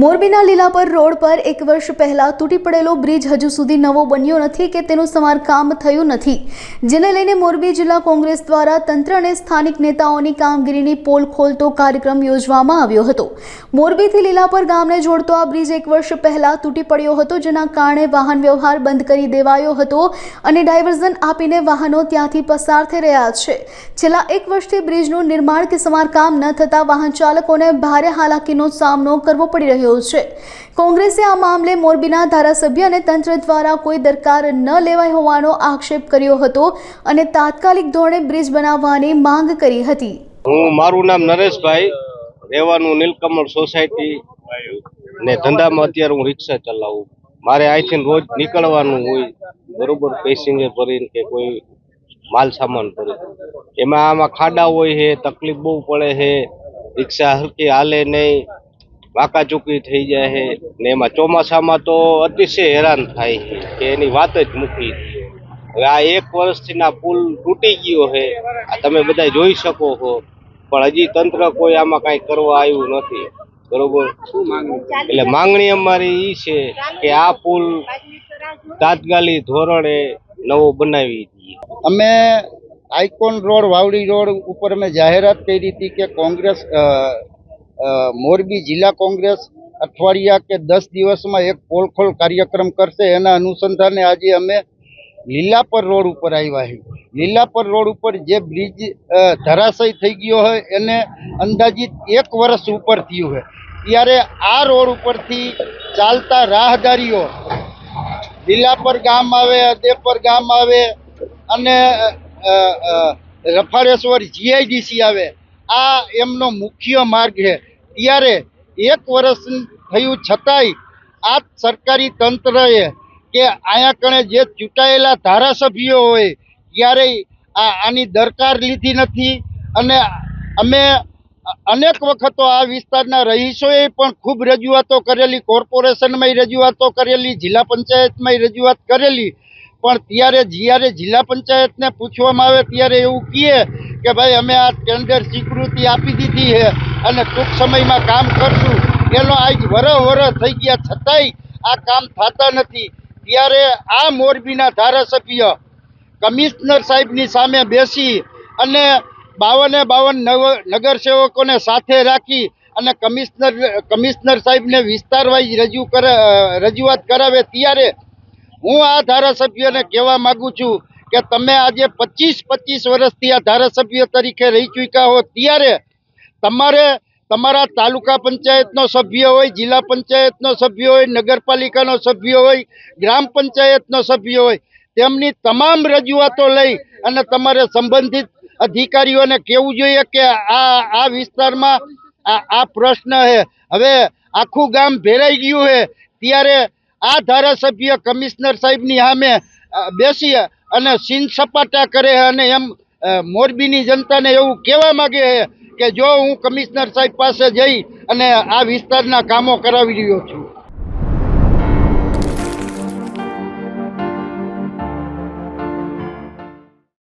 મોરબીના લીલાપર રોડ પર એક વર્ષ પહેલા તૂટી પડેલો બ્રિજ હજુ સુધી નવો બન્યો નથી કે તેનું સમારકામ થયું નથી. જેને લઈને મોરબી જિલ્લા કોંગ્રેસ દ્વારા તંત્ર અને સ્થાનિક નેતાઓની કામગીરીની પોલ ખોલતો કાર્યક્રમ યોજવામાં આવ્યો હતો. મોરબીથી લીલાપર ગામને જોડતો આ બ્રિજ એક વર્ષ પહેલા તૂટી પડ્યો હતો, જેના કારણે વાહન વ્યવહાર બંધ કરી દેવાયો હતો અને ડાયવર્ઝન આપીને વાહનો ત્યાંથી પસાર થઈ રહ્યા છે. છેલ્લા એક વર્ષથી બ્રિજનું નિર્માણ કે સમારકામ ન થતાં વાહન ચાલકોને ભારે હાલાકીનો સામનો કરવો પડી રહ્યો છે. કોંગ્રેસે આ મામલે મોરબીના ધારાસભ્ય અને તંત્ર દ્વારા કોઈ દરકાર ન લેવાય હોવાનો આક્ષેપ કર્યો હતો અને તાત્કાલિક ધોરણે બ્રિજ બનાવવાની માંગ કરી હતી. હું, મારું નામ નરેશભાઈ. રહેવાનું નીલકમળ સોસાયટી ને ધંધામાં અત્યારે હું રિક્ષા ચલાવું. મારે અહીંથી રોજ નીકળવાનું હોય, બરોબર, પેસેન્જર ભરીને કે કોઈ માલ સામાન ભરી. એમાં આમાં ખાડા હોય છે, તકલીફ બહુ પડે છે, રિક્ષા હલકી હાલે નહીં. વાંકાચૂકી થઈ જાય છે ને એમાં ચોમાસામાં તો અતિશય હેરાન થાય છે કે એની વાત જ મૂકી હવે આ એક વર્ષથી ના પુલ તૂટી ગયો છે, આ તમે બધા જોઈ શકો છો. પણ હજી તંત્ર કોઈ આમાં કાંઈ કરવા આવ્યું નથી. બરોબર? એટલે માંગણી અમારી ઈ છે કે આ પુલ તાત્કાલિક ધોરણે નવો બનાવી દઈએ. અમે આઇકોન રોડ, વાવડી રોડ ઉપર અમે જાહેરાત કરી હતી કે કોંગ્રેસ મોરબી જિલ્લા કોંગ્રેસ અઠવાડિયા કે દસ દિવસમાં એક પોલખોલ કાર્યક્રમ કરશે. એના અનુસંધાને આજે અમે લીલાપર રોડ ઉપર આવ્યા છીએ. લીલાપર રોડ ઉપર જે બ્રિજ ધરાશય થઈ ગયો હોય, એને અંદાજિત એક વર્ષ ઉપર થયું છે. ત્યારે આ રોડ ઉપરથી ચાલતા રાહદારીઓ લીલાપર ગામ આવે, અદેપર ગામ આવે અને રફાળેશ્વર જીઆઈડીસી આવે. આ એમનો મુખ્ય માર્ગ છે. ત્યારે એક વર્ષ થયું છતાંય આ સરકારી તંત્રએ કે અહીંયા કણે જે ચૂંટાયેલા ધારાસભ્યો હોય ત્યારે આ આની દરકાર લીધી નથી. અને અમે અનેક વખતો આ વિસ્તારના રહીશોએ પણ ખૂબ રજૂઆતો કરેલી કોર્પોરેશનમાં રજૂઆતો કરેલી, જિલ્લા પંચાયતમાં રજૂઆત કરેલી. પણ ત્યારે જ્યારે જિલ્લા પંચાયતને પૂછવામાં આવે ત્યારે એવું કહે કે ભાઈ, અમે આ ટેન્ડર સ્વીકૃતિ આપી દીધી છે. અને ટૂંક સમયમાં કામ કરશું. એનો આજ વરહ વરહ થઈ ગયા છતાંય આ કામ થતા નથી. ત્યારે આ મોરબીના ધારાસભ્ય કમિશનર સાહેબની સામે બેસી અને બાવને બાવન નગરસેવકોને સાથે રાખી અને કમિશનર કમિશનર સાહેબને વિસ્તારવાઇઝ રજૂ કરે, રજૂઆત કરાવે ત્યારે હું આ ધારાસભ્યને કહેવા માગું છું કે તમે આજે પચીસ પચીસ વર્ષથી આ ધારાસભ્ય તરીકે રહી ચૂક્યા હો. ત્યારે તમારે તમારા તાલુકા પંચાયતનો સભ્ય હોય, જિલ્લા પંચાયતનો સભ્ય હોય, નગરપાલિકાનો સભ્ય હોય, ગ્રામ પંચાયતનો સભ્ય હોય, તેમની તમામ રજૂઆતો લઈ અને તમારે સંબંધિત અધિકારીઓને કહેવું જોઈએ કે આ આ વિસ્તારમાં આ પ્રશ્ન છે હવે આખું ગામ ભેરાઈ ગયું છે ત્યારે આ ધારાસભ્ય કમિશનર સાહેબની સામે બેસી અને સીન સપાટા કરે અને એમ મોરબીની જનતાને એવું કહેવા માંગે છે કે જો હું કમિશનર સાહેબ પાસે જઈ અને આ વિસ્તારના કામો કરાવી રહ્યો છું.